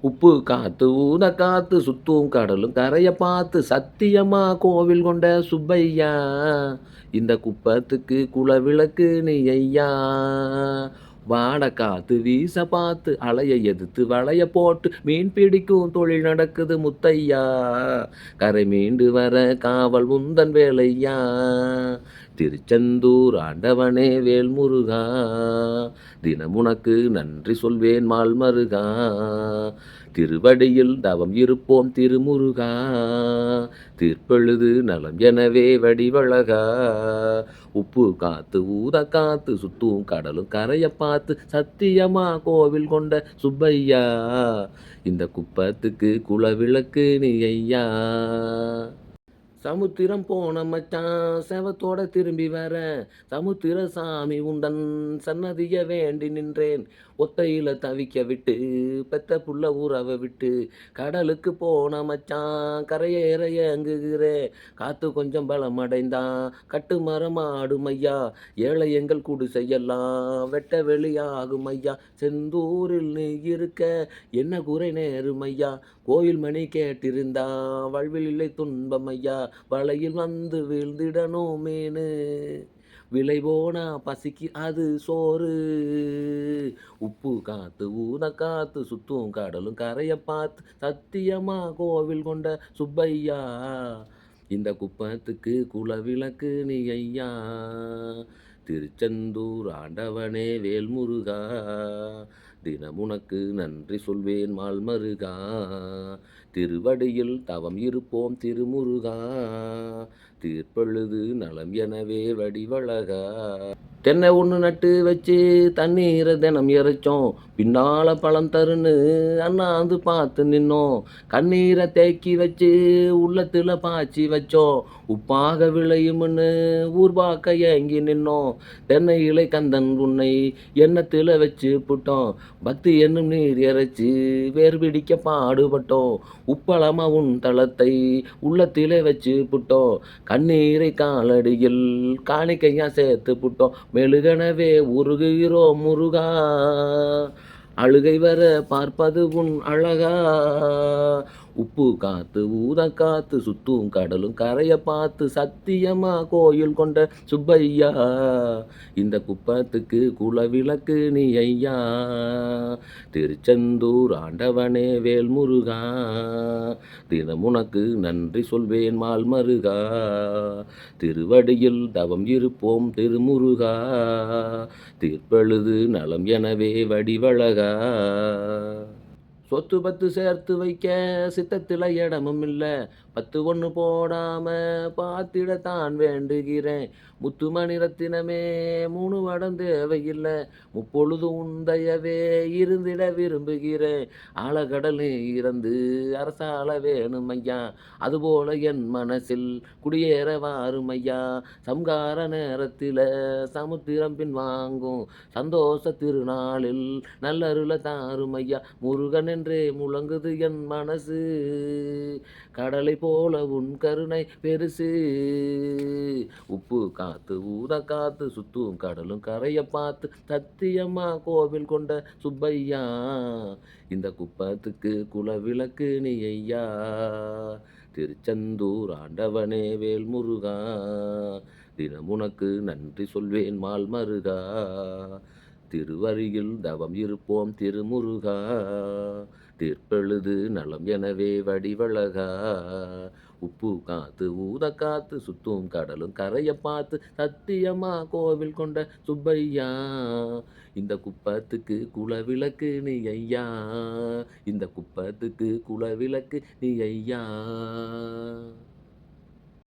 உப்பு காத்து ஊத காத்து சுத்தும் கடலும் கரையை பார்த்து சத்தியமா கோவில் கொண்ட சுப்பையா இந்த குப்பத்துக்கு குலவிளக்கு நீ ஐயா. வாட காத்து வீச பார்த்து அலையை எதிர்த்து வளைய போட்டு மீன் பிடிக்கும் தொழில் நடக்குது முத்தையா. கரை மீண்டு வர காவல் உந்தன் வேலையா. திருச்செந்தூர் ஆண்டவனே வேல்முருகா தினமுனக்கு நன்றி சொல்வேன் மால்மருகா. திருவடியில் தவம் இருப்போம் திருமுருகா திருப்பெழுது நலம் எனவே வடிவழகா. உப்பு காத்து ஊத காத்து சுத்தும் கடலும் கரையை பார்த்து சத்தியமா கோவில் கொண்ட சுப்பையா இந்த குப்பத்துக்கு குலவிளக்கு நீ ஐயா. சமுத்திரம் போன மச்சான் செவத்தோட திரும்பி வர. சமுத்திர சாமி உண்டன் சன்னதிய வேண்டி நின்றேன். ஒத்தையில தவிக்க விட்டு பெத்த புள்ள ஊறவை விட்டு கடலுக்கு போன மச்சான் கரையேற ஏங்குகிறேன் காத்து கொஞ்சம் பலம் அடைந்தான் கட்டு மரம் ஆடும் ஐயா. ஏழை எங்கள் கூடு செய்யலாம் வெட்ட வெளியாகும் ஐயா. செந்தூரில் நீ இருக்க என்ன குறை நேரும் ஐயா? கோயில் மணி கேட்டிருந்தா வாழ்வில் இல்லை துன்பம் ஐயா. வலையில் வந்து வீழ்ந்திடணுமேனு. விலை போனா பசிக்கு அது சோறு. உப்பு காத்து ஊத காத்து சுத்தும் கடலும் கரையை பார்த்து சத்தியமா கோவில் கொண்ட சுப்பையா. இந்த குப்பத்துக்கு குலவிளக்கு நீ ஐயா. திருச்செந்தூர் ஆண்டவனே வேல்முருகா. தினம் உனக்கு நன்றி சொல்வேன் மால்மருகா. திருவடியில் தவம் இருப்போம் திருமுருகா. தீர்ப்பெழுது நலம் எனவே வடிவழகா. தென்னை ஒன்று நட்டு வச்சு தண்ணீரை தினம் இறைச்சோம் பின்னால பழம் தருன்னு அண்ணாந்து பார்த்து நின்னோம். கண்ணீரை தேக்கி வச்சு உள்ளத்தில் பாய்ச்சி வச்சோம். உப்பாக விளையும்னு ஊர்பாக்க ஏங்கி நின்னோம். தென்னை இலை கந்தன் உன்னை எண்ணத்தில் வச்சு புட்டோம். பக்தி என்னும் நீர் இறைச்சி வேர் பிடிக்க பாடுபட்டோம். உப்பளமாக உன் தளத்தை உள்ளத்திலே வச்சு புட்டோம். கண்ணீரை காலடியில் காணிக்கையாக சேர்த்து புட்டோம். மெழுகனவே உருகுகிறோ முருகா. அழுகை வர பார்ப்பது உன் அழகா. உப்பு காத்து ஊத காத்து சுத்தும் கடலும் கரையை பார்த்து சத்தியமா கோயில் கொண்ட சுப்பையா இந்த குப்பத்துக்கு குலவிளக்கு நீ ஐயா. திருச்செந்தூர் ஆண்டவனே வேல்முருகா தினம் உனக்கு நன்றி சொல்வேன் மால்மருகா. திருவடியில் தவம் இருப்போம் திருமுருகா தீர்ப்பெழுது நலம் எனவே வடிவழகா. சொத்து பத்து சேர்த்து வைக்க சித்தத்தில் இடமும் இல்லை. பத்து ஒன்று போடாம பார்த்திடத்தான் வேண்டுகிறேன். முத்துமணி ரத்தினமே மூணு வடம் தேவையில்லை. முப்பொழுது உந்தையவே இருந்திட விரும்புகிறேன். ஆழகடலே இறந்து அரசாள வேணும் ஐயா அதுபோல என் மனசில் குடியேற வாரும் ஐயா சம்கார நேரத்தில் சமுத்திரம் பின் வாங்கும் சந்தோஷ திருநாளில் நல்லருள தாரும் ஐயா முருகன் என்றே முழங்குது என் மனசு. கடலை போல உன் கருணை பெருசு. உப்பு காத்து ஊத காத்து சுத்தும் கடலும் கரையை பார்த்து தத்தியம்மா கோவில் கொண்ட சுப்பையா. இந்த குப்பத்துக்கு குலவிளக்கு நீ ஐயா. திருச்செந்தூர் ஆண்டவனே வேல்முருகா தினம் உனக்கு நன்றி சொல்வேன் மால்மருகா திருவரியில் தவம் இருப்போம் திருமுருகா. திற்பெழுது நலம் எனவே வடிவழகா. உப்பு காத்து ஊத காத்து சுத்தும் கடலும் கரையை பார்த்து சத்தியமா கோவில் கொண்ட சுப்பையா. இந்த குப்பத்துக்கு குலவிளக்கு நீ ஐயா. இந்த குப்பத்துக்கு குலவிளக்கு நீ ஐயா.